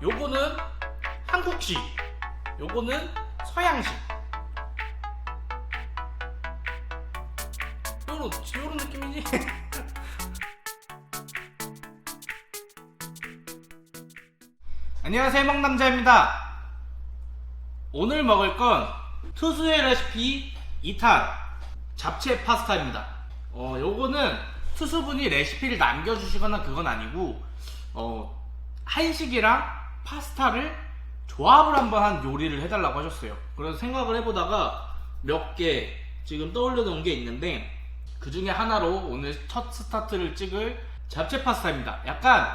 요거는 한국식, 요거는 서양식. 요런 요런 느낌이지. 안녕하세요, 먹남자입니다. 오늘 먹을 건 투수의 레시피 2탄 잡채 파스타입니다. 어, 요거는 투수분이 레시피를 남겨주시거나 그건 아니고, 어, 한식이랑 파스타를 조합을 한번 한 요리를 해달라고 하셨어요. 그래서 생각을 해보다가 몇 개 지금 떠올려 놓은 게 있는데, 그 중에 하나로 오늘 첫 스타트를 찍을 잡채 파스타입니다. 약간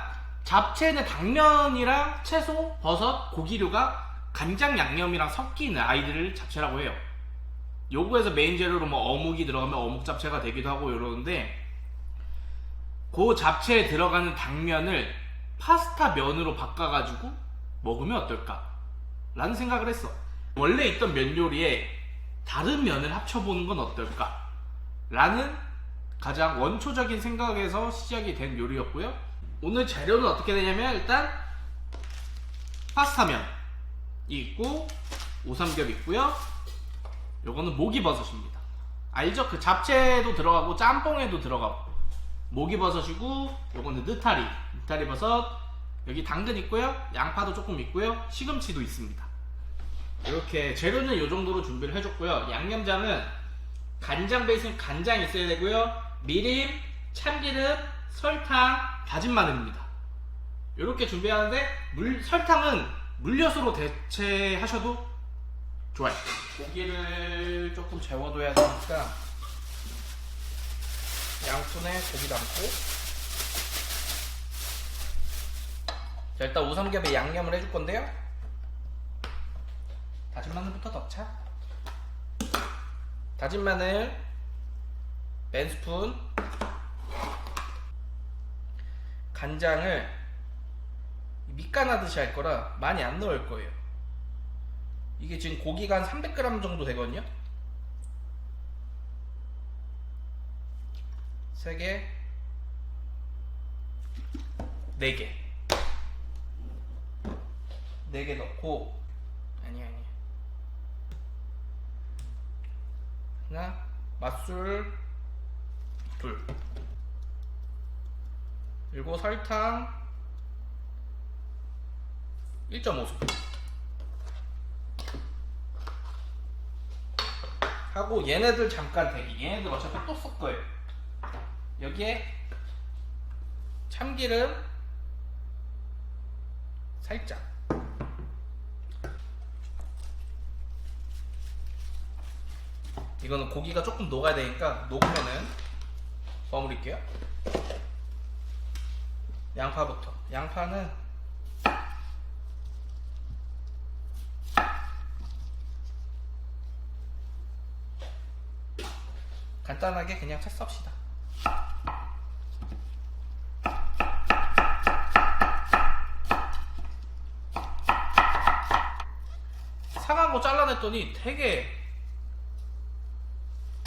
잡채는 당면이랑 채소, 버섯, 고기류가 간장 양념이랑 섞이는 아이들을 잡채라고 해요. 요거에서 메인 재료로 뭐 어묵이 들어가면 어묵 잡채가 되기도 하고 이러는데 그 잡채에 들어가는 당면을 파스타 면으로 바꿔가지고 먹으면 어떨까? 라는 생각을 했어. 원래 있던 면 요리에 다른 면을 합쳐보는 건 어떨까? 라는 가장 원초적인 생각에서 시작이 된 요리였고요. 오늘 재료는 어떻게 되냐면 일단 파스타면이 있고 오삼겹 있고요. 요거는 목이버섯입니다. 알죠? 그 잡채에도 들어가고 짬뽕에도 들어가고 목이버섯이고 요거는 느타리 느타리 버섯 여기 당근 있고요 양파도 조금 있고요 시금치도 있습니다. 이렇게 재료는 이 정도로 준비를 해줬고요. 양념장은 간장 베이스는 간장 있어야 되고요. 미림 참기름 설탕 다진 마늘입니다. 이렇게 준비하는데 물, 설탕은 물엿으로 대체하셔도 좋아요. 고기를 조금 재워둬야 되니까 양푼에 고기 담고 자 일단 우삼겹에 양념을 해줄 건데요. 다진 마늘부터 넣자. 다진 마늘 반 스푼 간장을 밑간하듯이 할 거라 많이 안 넣을 거예요. 이게 지금 고기가 한 300g 정도 되거든요. 3개, 4개. 4개 넣고, 아니, 아니. 하나, 맛술, 둘. 그리고 설탕, 1.5스푼. 하고 얘네들 잠깐 대기. 얘네들 어차피 또 쓸 거예요. 여기에 참기름 살짝. 이거는 고기가 조금 녹아야 되니까 녹으면은 버무릴게요. 양파부터. 양파는 간단하게 그냥 채 썹시다. 거 잘라냈더니 되게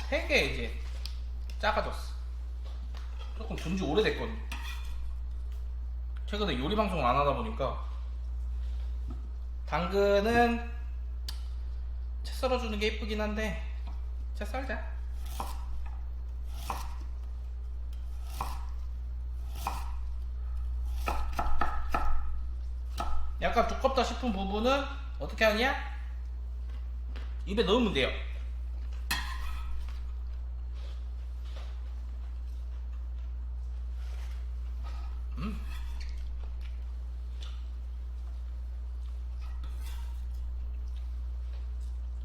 되게 이제 작아졌어. 조금 둔지 오래됐거든. 최근에 요리 방송을 안 하다 보니까 당근은 채 썰어주는 게 이쁘긴 한데 채 썰자. 약간 두껍다 싶은 부분은 어떻게 하냐? 입에 넣으면 돼요.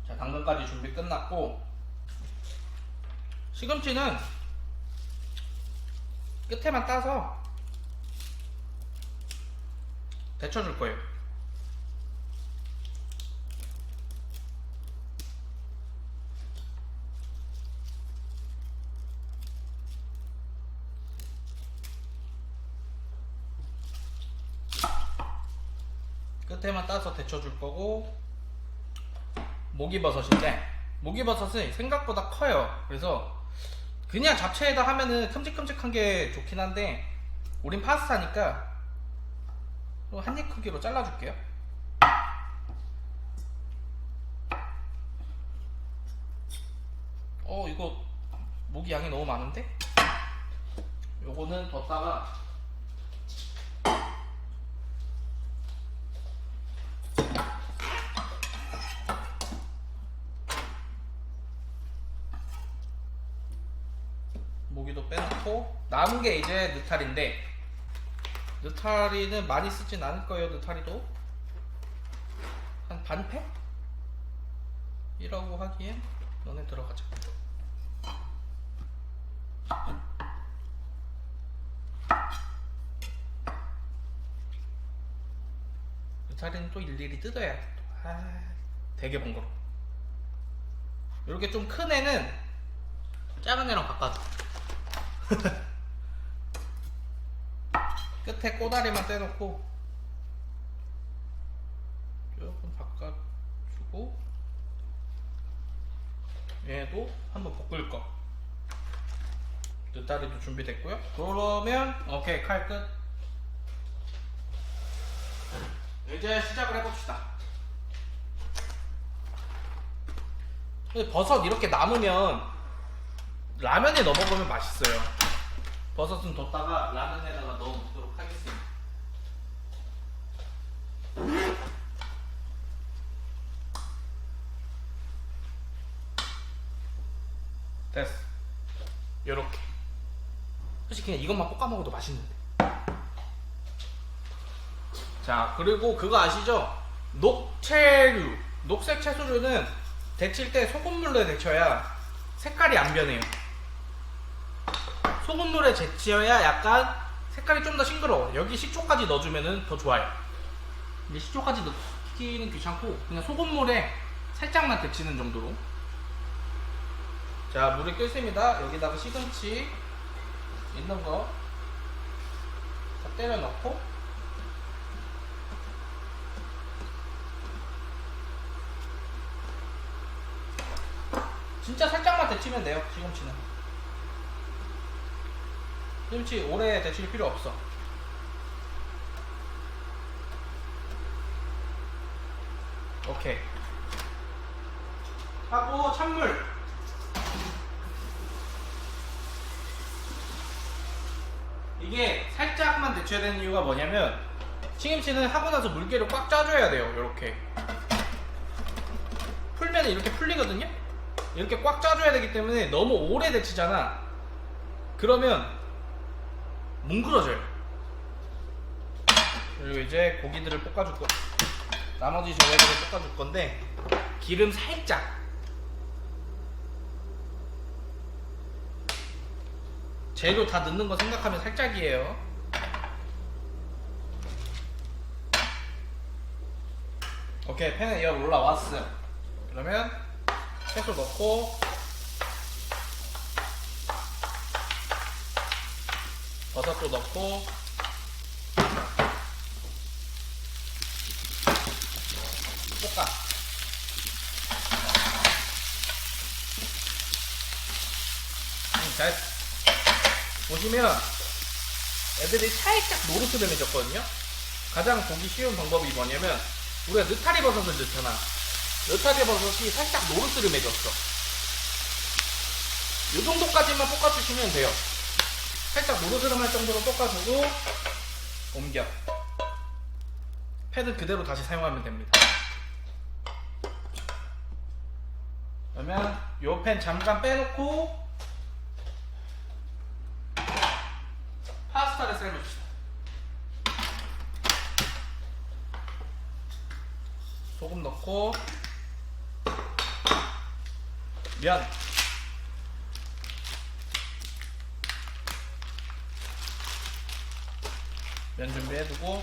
자, 당근까지 준비 끝났고 시금치는 끝에만 따서 데쳐줄 거예요. 끝에만 따서 데쳐줄 거고 목이버섯인데 목이버섯은 생각보다 커요. 그래서 그냥 잡채에다 하면은 큼직큼직한 게 좋긴 한데 우린 파스타니까 한 입 크기로 잘라줄게요. 어 이거 모기 양이 너무 많은데? 요거는 뒀다가 모기도 빼놓고 남은 게 이제 느타리인데 느타리는 많이 쓰진 않을 거예요 느타리도 한 반패? 이라고 하기엔 너네 들어가자 느타리는 또 일일이 뜯어야 돼 또. 아, 되게 번거로워 이렇게 좀 큰 애는 작은 애랑 바꿔줘 끝에 꼬다리만 떼놓고 조금 바꿔주고 얘도 한번 볶을 거. 느타리도 준비됐고요. 그러면 오케이 칼 끝. 이제 시작을 해봅시다. 버섯 이렇게 남으면 라면에 넣어 먹으면 맛있어요 버섯은 뒀다가 라면에다가 넣어 먹도록 하겠습니다. 됐어. 요렇게. 솔직히 그냥 이것만 볶아 먹어도 맛있는데. 자, 그리고 그거 아시죠? 녹채류, 녹색 채소류는 데칠 때 소금물로 데쳐야 색깔이 안 변해요. 소금물에 데치어야 약간 색깔이 좀 더 싱그러워. 여기 식초까지 넣어주면 더 좋아요. 근데 식초까지 넣기는 귀찮고 그냥 소금물에 살짝만 데치는 정도로. 자, 물이 끓습니다. 여기다가 시금치 있는 거 다 때려 넣고 진짜 살짝만 데치면 돼요. 시금치는. 김치 오래 데칠 필요 없어. 오케이. 하고 찬물. 이게 살짝만 데쳐야 되는 이유가 뭐냐면 시김치는 하고 나서 물기를 꽉 짜줘야 돼요. 이렇게. 풀면 이렇게 풀리거든요. 이렇게 꽉 짜줘야 되기 때문에 너무 오래 데치잖아. 그러면 뭉그러져요. 그리고 이제 고기들을 볶아줄 거. 나머지 저희들을 볶아줄 건데 기름 살짝. 재료 다 넣는 거 생각하면 살짝이에요. 오케이 팬에 이어 올라왔어요. 그러면 채소 넣고 버섯도 넣고. 볶아. 음, 잘 보시면 애들이 살짝 노릇을 맺었거든요. 가장 보기 쉬운 방법이 뭐냐면 우리가 느타리 버섯을 넣잖아. 느타리 버섯이 살짝 맺었어. 이 정도까지만 볶아주시면 돼요 살짝 노르스름할 정도로 볶아주고 옮겨. 패드 그대로 다시 사용하면 됩니다. 그러면 요 팬 잠깐 빼놓고 파스타를 삶읍시다. 소금 넣고 면 면 준비해두고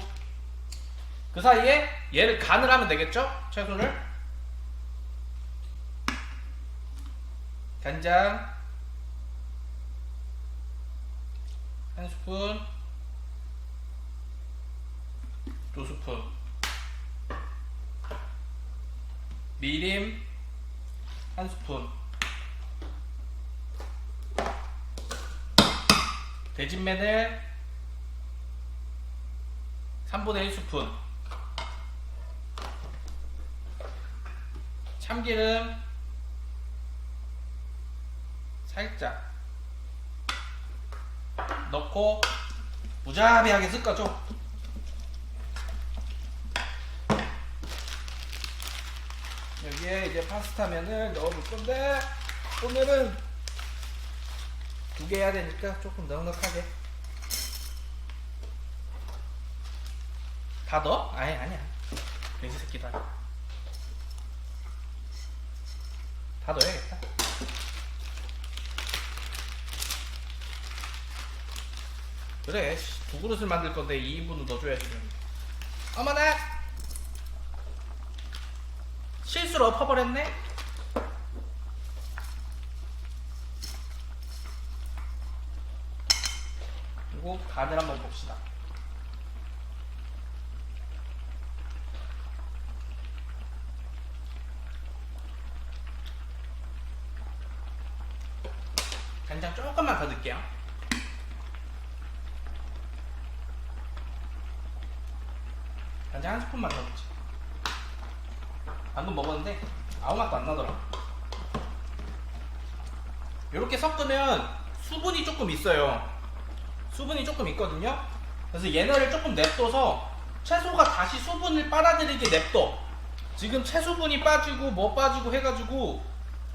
그 사이에 얘를 간을 하면 되겠죠? 채소를. 간장 한 스푼 두 스푼. 미림 한 스푼. 대진 마늘 3분의 1스푼. 참기름 살짝 넣고 무자비하게 섞어줘. 여기에 이제 파스타면을 넣어볼 건데 오늘은 두 개 해야 되니까 조금 넉넉하게 다 넣어? 아니 아니야. 돼지 새끼다. 다 넣어야겠다. 그래 씨, 두 그릇을 만들 건데 2인분은 넣어줘야지. 어머나! 실수로 엎어버렸네? 그리고 간을 한번 봅시다 간장 조금만 더 넣을게요 간장 한 스푼만 더 넣지 방금 먹었는데 아무 맛도 안 나더라 이렇게 섞으면 수분이 조금 있어요. 수분이 조금 있거든요. 그래서 얘네를 조금 냅둬서 채소가 다시 수분을 빨아들이게 냅둬. 지금 채수분이 빠지고 뭐 빠지고 해가지고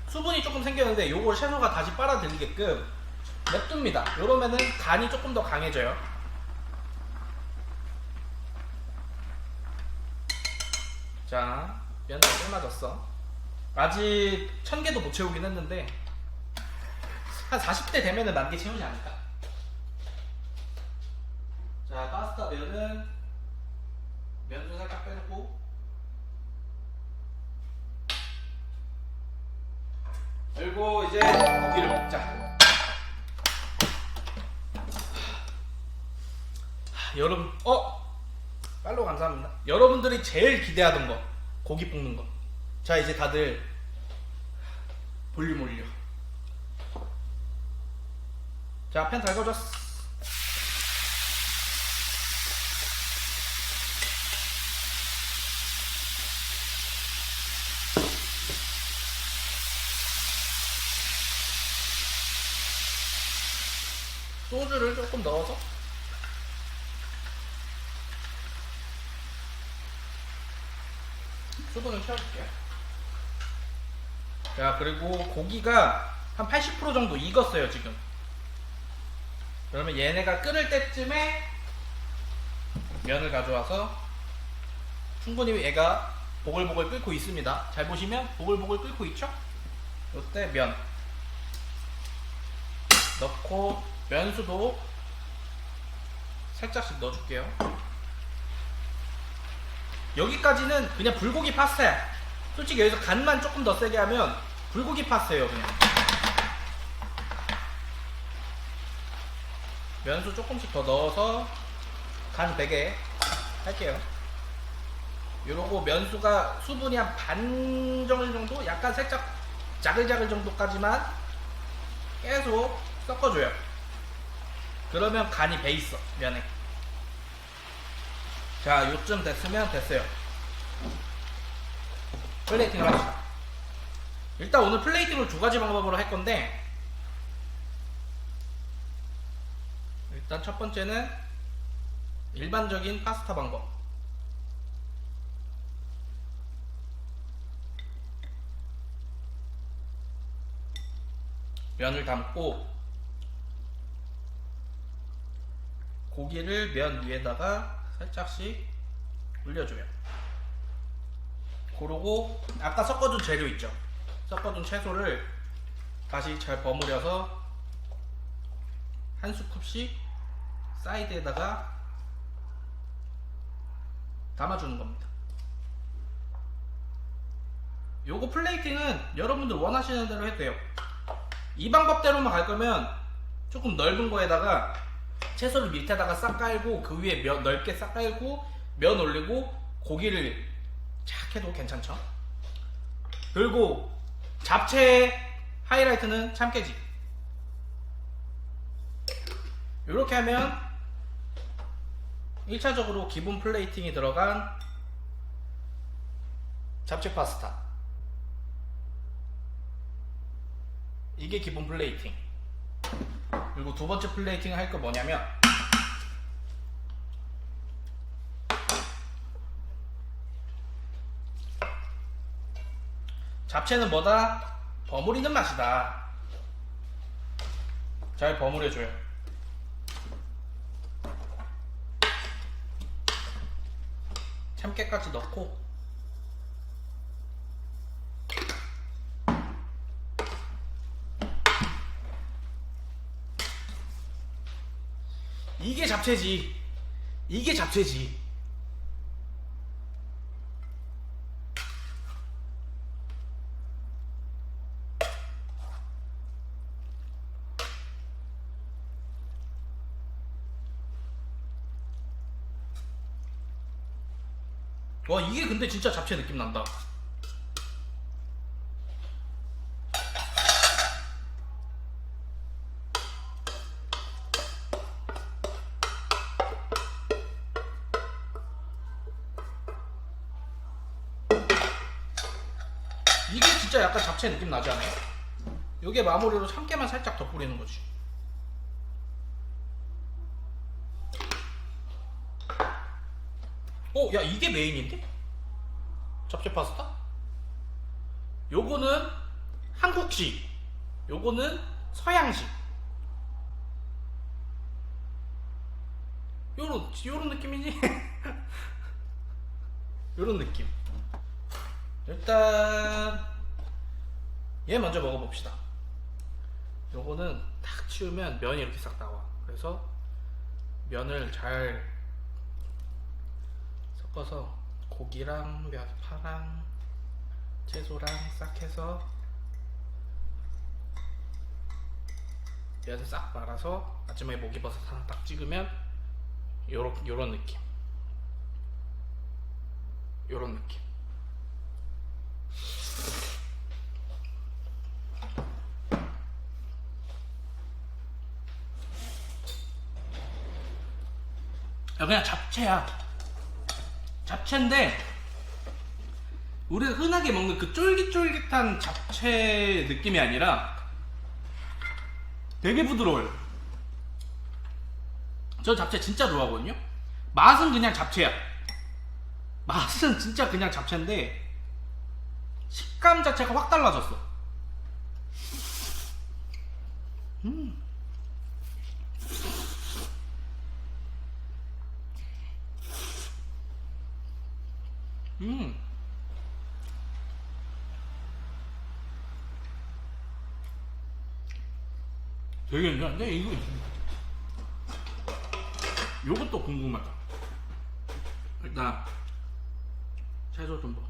수분이 조금 생겼는데 요걸 채소가 다시 빨아들이게끔 냅둡니다. 이러면은 간이 조금 더 강해져요. 자 면도 삶아졌어. 아직 천 개도 못 채우긴 했는데 한 40대 되면은 만개 채우지 않을까? 자 파스타 면은 면 좀 살짝 빼놓고. 그리고 이제 고기를 먹자. 하, 여러분 어? 팔로우 감사합니다. 여러분들이 제일 기대하던 거 고기 볶는 거 자 이제 다들 볼륨 올려 자 팬 달궈졌어 소주를 조금 넣어서 수분을 채워줄게요. 자, 그리고 고기가 한 80% 정도 익었어요, 지금. 그러면 얘네가 끓을 때쯤에 면을 가져와서 충분히 얘가 보글보글 끓고 있습니다. 잘 보시면 보글보글 끓고 있죠? 이때 면 넣고 면수도 살짝씩 넣어줄게요. 여기까지는 그냥 불고기 파스타야. 솔직히 여기서 간만 조금 더 세게 하면 불고기 파스타예요, 그냥. 면수 조금씩 더 넣어서 간 되게 할게요. 요러고 면수가 수분이 한 반 정도? 약간 살짝 자글자글 정도까지만 계속 섞어줘요. 그러면 간이 배 있어 면에. 자, 요쯤 됐으면 됐어요. 플레이팅을 합시다. 일단 오늘 플레이팅을 두 가지 방법으로 할 건데 일단 첫 번째는 일반적인 파스타 방법. 면을 담고 고기를 면 위에다가 살짝씩 올려줘요. 그러고 아까 섞어둔 재료 있죠? 섞어둔 채소를 다시 잘 버무려서 한 스쿱씩 사이드에다가 담아주는 겁니다. 요거 플레이팅은 여러분들 원하시는 대로 해도 돼요. 이 방법대로만 갈 거면 조금 넓은 거에다가 채소를 밑에다가 싹 깔고 그 위에 면 넓게 싹 깔고 면 올리고 고기를 착 해도 괜찮죠. 그리고 잡채 하이라이트는 참깨지. 이렇게 하면 1차적으로 기본 플레이팅이 들어간 잡채 파스타. 이게 기본 플레이팅. 그리고 두 번째 플레이팅 할 거 뭐냐면 잡채는 뭐다? 버무리는 맛이다. 잘 버무려줘요. 참깨까지 넣고 이게 잡채지. 이게 잡채지. 와 이게 근데 진짜 잡채 느낌 난다. 이게 진짜 약간 잡채 느낌 나지 않아요? 요게 마무리로 참깨만 살짝 더 뿌리는 거지. 어, 야 이게 메인인데? 잡채 파스타? 요거는 한국식, 요거는 서양식. 요런 요런 느낌이지? 요런 느낌. 일단 얘 먼저 먹어봅시다. 요거는 탁 치우면 면이 이렇게 싹 나와. 그래서 면을 잘 섞어서 고기랑 면, 파랑 채소랑 싹 해서 면을 싹 말아서 마지막에 목이버섯 하나 딱 찍으면 요런 요런 느낌. 요런 느낌. 야, 그냥 잡채야. 잡채인데 우리가 흔하게 먹는 그 쫄깃쫄깃한 잡채 느낌이 아니라 되게 부드러워요. 저 잡채 진짜 좋아하거든요. 맛은 그냥 잡채야. 맛은 진짜 그냥 잡채인데 식감 자체가 확 달라졌어. 음. 음. 되게 괜찮은데 이거 요것도 궁금하다. 일단 채소 좀 봐.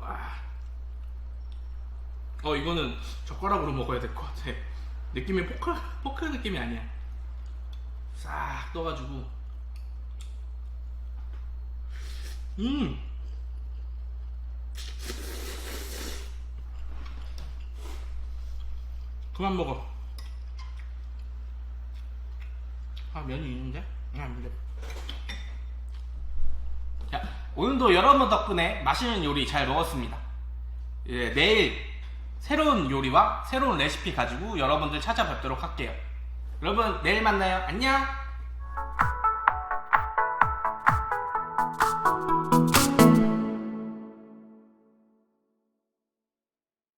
와. 어 이거는 젓가락으로 먹어야 될 것 같아. 느낌이 포크 포크 느낌이 아니야. 싹 떠가지고. 음. 그만 먹어. 아 면이 있는데? 아, 안 돼. 자, 오늘도 여러분 덕분에 맛있는 요리 잘 먹었습니다. 예, 내일 새로운 요리와 새로운 레시피 가지고 여러분들 찾아뵙도록 할게요. 여러분 내일 만나요. 안녕.